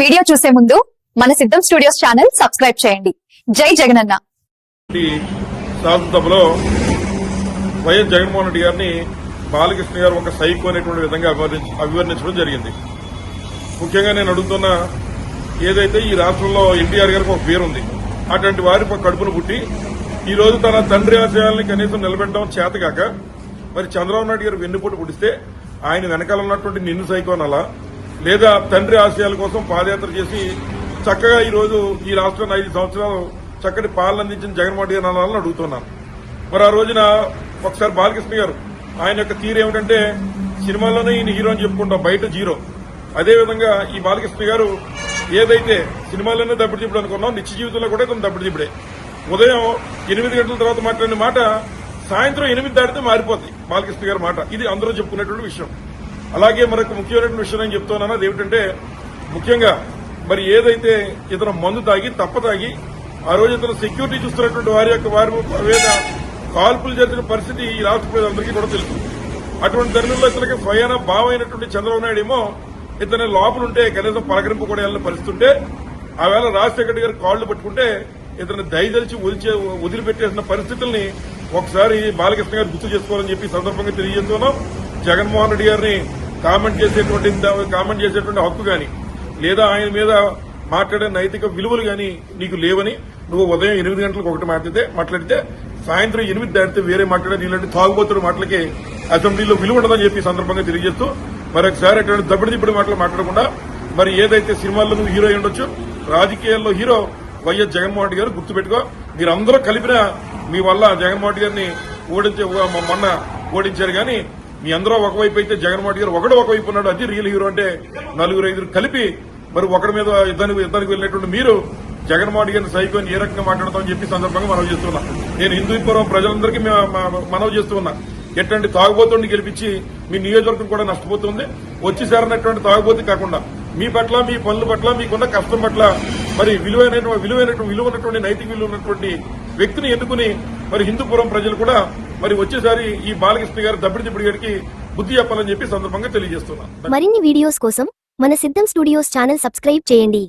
Video చూసే ముందు మన సిద్ధం స్టూడియోస్ ఛానల్ సబ్స్క్రైబ్ చేయండి. జై జగనన్న. శాసనసభలో వైఎస్ జగన్మోహన్ రెడ్డి గారిని బాలకృష్ణ గారు ఒక సైకో అనేటువంటి విధంగా అభివర్ణించడం జరిగింది. ముఖ్యంగా నేను అడుగుతున్న ఏదైతే ఈ రాష్ట్రంలో ఎన్టీఆర్ గారికి ఒక పేరుంది అటువంటి వారి కడుపును పుట్టి ఈ రోజు తన తండ్రి ఆశయాల్ని కనీసం నిలబెట్టడం చేతగాక మరి చంద్రబాబు నాయుడు గారు వెన్నుపోటు పుడిస్తే ఆయన వెనకాల ఉన్నటువంటి నిన్ను సైకో అనాలా? లేదా తండ్రి ఆశయాల కోసం పాదయాత్ర చేసి చక్కగా ఈరోజు ఈ రాష్ట్రాన్ని ఐదు సంవత్సరాలు చక్కటి పాలన అందించిన జగన్మోహన్ రెడ్డి అనాలని అడుగుతున్నాను. మరి ఆ రోజున ఒకసారి బాలకృష్ణ గారు ఆయన యొక్క తీరు ఏమిటంటే సినిమాల్లోనే ఈయన హీరో అని చెప్పుకుంటాం బయట జీరో. అదేవిధంగా ఈ బాలకృష్ణ గారు ఏదైతే సినిమాల్లోనే దప్పుడు తిప్పుడు అనుకున్నాం నిత్య జీవితంలో కూడా ఇతను దప్పుడు తిప్పుడే. ఉదయం ఎనిమిది గంటల తర్వాత మాట్లాడిన మాట సాయంత్రం ఎనిమిది దాటితే మారిపోతుంది బాలకృష్ణ గారి మాట. ఇది అందరూ చెప్పుకునేటువంటి విషయం. అలాగే మరొక ముఖ్యమైన విషయం నేను చెప్తున్నాను. అది ఏమిటంటే ముఖ్యంగా మరి ఏదైతే ఇతను మందు తాగి తప్ప తాగి ఆ రోజు ఇతను సెక్యూరిటీ చూస్తున్నటువంటి వారి యొక్క వారి మీద కాల్పులు జరిగిన పరిస్థితి ఈ రాష్ట్ర ప్రజలందరికీ కూడా తెలుసు. అటువంటి తరుణంలో ఇతనికి స్వయాన భావమైనటువంటి చంద్రబాబు నాయుడు ఏమో ఇతని లోపలుంటే కనీసం పలకరింపు కూడా వెళ్ళిన పరిస్థితి ఉంటే ఆవేళ రాజశేఖర గారు కాళ్ళు పట్టుకుంటే ఇతను దయదలిచి వదిలిచే వదిలిపెట్టేసిన పరిస్థితుల్ని ఒకసారి బాలకృష్ణ గారు గుర్తు చేసుకోవాలని చెప్పి సందర్భంగా తెలియజేస్తున్నాం. జగన్మోహన్ రెడ్డి గారిని కామెంట్ చేసేటువంటి కామెంట్ చేసేటువంటి హక్కు గాని లేదా ఆయన మీద మాట్లాడే నైతిక విలువలు గాని నీకు లేవని నువ్వు ఉదయం ఎనిమిది గంటలకు ఒకటి మాట్లాడితే మాట్లాడితే సాయంత్రం ఎనిమిది దాటితే వేరే మాట్లాడే నీలాంటి తాగుబోతుడు మాటలకి అసెంబ్లీలో విలువ ఉండదని చెప్పి సందర్భంగా తెలియజేస్తూ మరొకసారి అటువంటి దబ్బడి దిబ్బడి మాటలు మాట్లాడకుండా మరి ఏదైతే సినిమాల్లో నువ్వు హీరో ఉండొచ్చు రాజకీయాల్లో హీరో వైఎస్ జగన్మోహన్ రెడ్డి గారు గుర్తుపెట్టుకో మీరందరూ కలిపిన మీ వల్ల జగన్మోహన్ రెడ్డి గారిని ఓడించే మొన్న ఓడించారు కానీ మీ అందరూ ఒకవైపు అయితే జగన్మోహన్ గారు ఒకడు ఒకవైపు ఉన్నాడు. అది రియల్ హీరో అంటే నలుగురు ఐదుగురు కలిపి మరి ఒకరి మీద యుద్ధానికి యుద్ధానికి వెళ్ళినటువంటి మీరు జగన్మోహన్ గారిని సైకోని ఏ రకంగా మాట్లాడతామని చెప్పి సందర్భంగా మనవి చేస్తున్నా. నేను హిందూపురం ప్రజలందరికీ మే- మ- మనవి చేస్తున్నా ఎట్లాంటి తాగుబోతుని గెలిపించి మీ నియోజకవర్గం కూడా నష్టపోతుంది. వచ్చి చేరనటువంటి తాగుబోతు కాకుండా మీ పట్ల మీ పనుల పట్ల మీకున్న కష్టం పట్ల మరి విలువైన విలువైనటువంటి విలువ ఉన్నటువంటి నైతిక విలువ ఉన్నటువంటి వ్యక్తిని ఎన్నుకుని మరి హిందూపురం ప్రజలు కూడా మరి వచ్చేసారి ఈ బాలకృష్ణ గారు దప్పిడి దిబ్బడి గారికి బుద్ధి చెప్పాలని చెప్పి సందర్భంగా తెలియజేస్తున్నాను. మరిన్ని వీడియోస్ కోసం మన సిద్ధం స్టూడియోస్ ఛానల్ సబ్స్క్రైబ్ చేయండి.